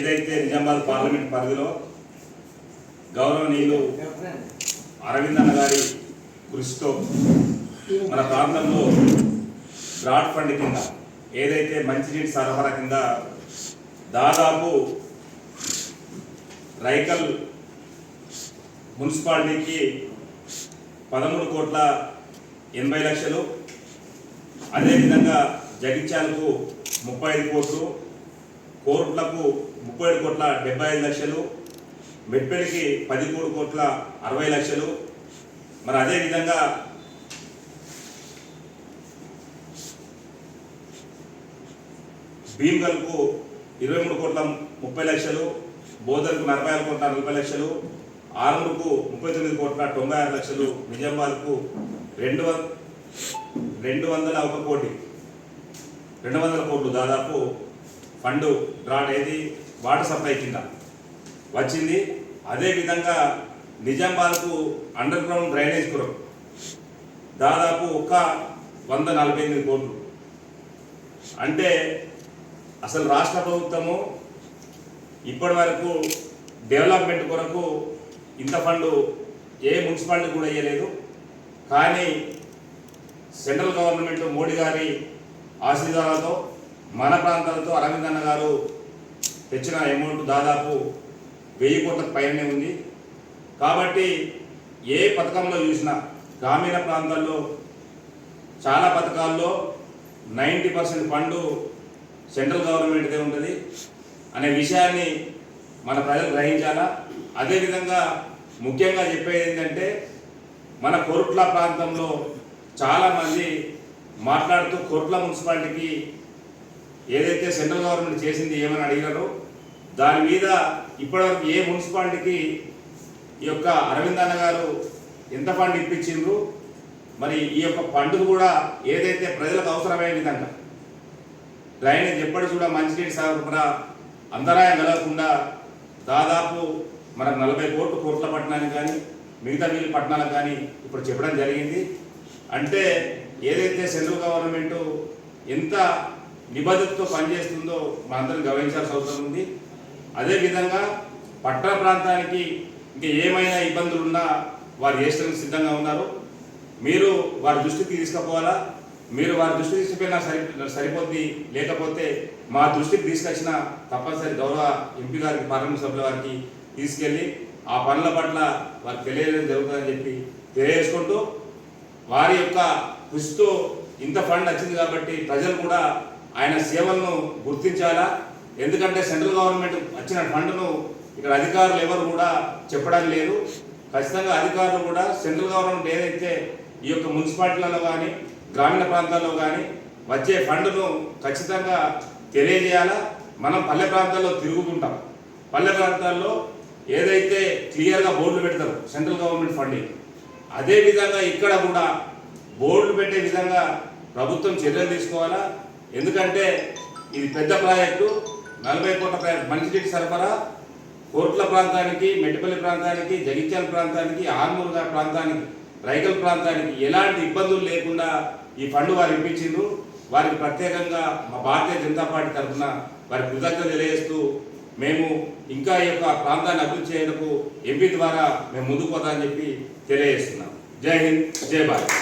ఏదైతే నిజామాబాద్ పార్లమెంట్ పరిధిలో గౌరవనీయులు అరవింద్ అన్న గారి కృషితో మన ప్రాంతంలో బ్రాడ్ ఫండ్ కింద ఏదైతే మంచినీటి సరఫరా కింద దాదాపు రైకల్ మున్సిపాలిటీకి పదమూడు కోట్ల ఎనభై లక్షలు అదేవిధంగా జగిత్యాలకు ముప్పై ఐదు కోట్లు కోర్టులకు ముప్పై ఏడు కోట్ల డెబ్బై ఐదు లక్షలు మెట్పల్లికి పదిమూడు కోట్ల అరవై లక్షలు. మరి అదేవిధంగా భీమ్గల్కు ఇరవై మూడు కోట్ల ముప్పై లక్షలు బోధలకు నలభై ఆరు కోట్ల నలభై లక్షలు ఆరుమూరుకు ముప్పై తొమ్మిది కోట్ల తొంభై ఆరు లక్షలు నిజామాబాద్కు రెండు రెండు వందల ఒక కోటి రెండు వందల కోట్లు దాదాపు ఫండ్ డ్రా అనేది వాటర్ సప్లై కింద. వచ్చింది. అదేవిధంగా నిజామాబాద్కు అండర్ గ్రౌండ్ డ్రైనేజ్ కొరకు దాదాపు ఒక వంద నలభై ఎనిమిది కోట్లు. అంటే అసలు రాష్ట్ర ప్రభుత్వము ఇప్పటి వరకు డెవలప్మెంట్ కొరకు ఇంత ఫండ్ ఏ మున్సిపాలిటీ కూడా ఇవ్వలేదు కానీ సెంట్రల్ గవర్నమెంట్ మోడీ గారి ఆశీర్వాదాలతో మన ప్రాంతాలతో అరవింద్ అన్న గారు తెచ్చిన అమౌంట్ దాదాపు వెయ్యి కోట్ల పైనే ఉంది. కాబట్టి ఏ పథకంలో చూసినా గ్రామీణ ప్రాంతాల్లో చాలా పథకాల్లో నైంటీ పర్సెంట్ ఫండ్ సెంట్రల్ గవర్నమెంట్దే ఉంటుంది. అనే విషయాన్ని మన ప్రజలు గ్రహించాలా? అదేవిధంగా ముఖ్యంగా చెప్పేది ఏంటంటే మన కోరుట్ల ప్రాంతంలో చాలామంది మాట్లాడుతూ కోరుట్ల మున్సిపాలిటీకి ఏదైతే సెంట్రల్ గవర్నమెంట్ చేసింది ఏమని అడిగినారో దాని మీద ఇప్పటివరకు ఏ మున్సిపాలిటీకి ఈ యొక్క అరవింద్ అన్న గారు ఎంత ఫండ్ ఇప్పించిండ్రు మరి ఈ యొక్క ఫండ్ కూడా ఏదైతే ప్రజలకు అవసరమైన విధంగా డ్రైనేజ్ ఎప్పటి కూడా మంచినీటి సరఫరా అంతరాయం కలగకుండా దాదాపు మన నలభై కోట్లు కోట్ల పట్టణానికి కానీ మిగతా వీళ్ళ పట్టణాలకు కానీ ఇప్పుడు చెప్పడం జరిగింది. అంటే ఏదైతే సెంట్రల్ గవర్నమెంట్ ఎంత నిబద్ధతతో పనిచేస్తుందో మనందరం గమనించాల్సిన అవసరం ఉంది. అదేవిధంగా పట్టణ ప్రాంతానికి ఇంకా ఏమైనా ఇబ్బందులు ఉన్నా వారు చేసడానికి సిద్ధంగా ఉన్నారు. మీరు వారి దృష్టికి తీసుకుపోవాలా? మీరు వారి దృష్టికి తీసుకుపోయినా సరి సరిపోద్ది. లేకపోతే మా దృష్టికి తీసుకొచ్చిన తప్పనిసరి గౌరవ ఎంపీ గారికి పార్లమెంట్ సభ్యుల వారికి తీసుకెళ్ళి ఆ పనుల పట్ల వారికి తెలియజేయడం జరుగుతుందని చెప్పి తెలియజేసుకుంటూ వారి యొక్క కృషితో ఇంత ఫండ్ వచ్చింది కాబట్టి ప్రజలు కూడా ఆయన సేవలను గుర్తించాలా? ఎందుకంటే సెంట్రల్ గవర్నమెంట్ వచ్చిన ఫండ్ను ఇక్కడ అధికారులు ఎవరు కూడా చెప్పడం లేదు. ఖచ్చితంగా అధికారులు కూడా సెంట్రల్ గవర్నమెంట్ ఏదైతే ఈ యొక్క మున్సిపాలిటీలలో కానీ గ్రామీణ ప్రాంతాల్లో కానీ వచ్చే ఫండ్ను ఖచ్చితంగా తెలియజేయాలా? మనం పల్లె ప్రాంతాల్లో తిరుగుతుంటాం. పల్లె ప్రాంతాల్లో ఏదైతే క్లియర్గా బోర్డులు పెడతారు సెంట్రల్ గవర్నమెంట్ ఫండింగ్ అదే విధంగా ఇక్కడ కూడా బోర్డులు పెట్టే విధంగా ప్రభుత్వం చర్యలు తీసుకోవాలా? ఎందుకంటే ఇది పెద్ద ప్రాజెక్టు నలభై కోట్ల ప్రాజెక్టు మంచినీటి సరఫరా కోట్ల ప్రాంతానికి మెట్టిపల్లి ప్రాంతానికి జగిత్యాల ప్రాంతానికి ఆర్మూరుగా ప్రాంతానికి రైకల్ ప్రాంతానికి ఎలాంటి ఇబ్బందులు లేకుండా ఈ ఫండ్ వారు ఇప్పించిండ్రు. వారికి ప్రత్యేకంగా మా భారతీయ జనతా పార్టీ తరఫున వారి కృతజ్ఞతలు తెలియజేస్తూ మేము ఇంకా ఈ యొక్క ప్రాంతాన్ని అభివృద్ధి చేయడానికి ఎంపీ ద్వారా మేము ముందుకు పోతామని చెప్పి తెలియజేస్తున్నాం. జై హింద్ జై భారత్.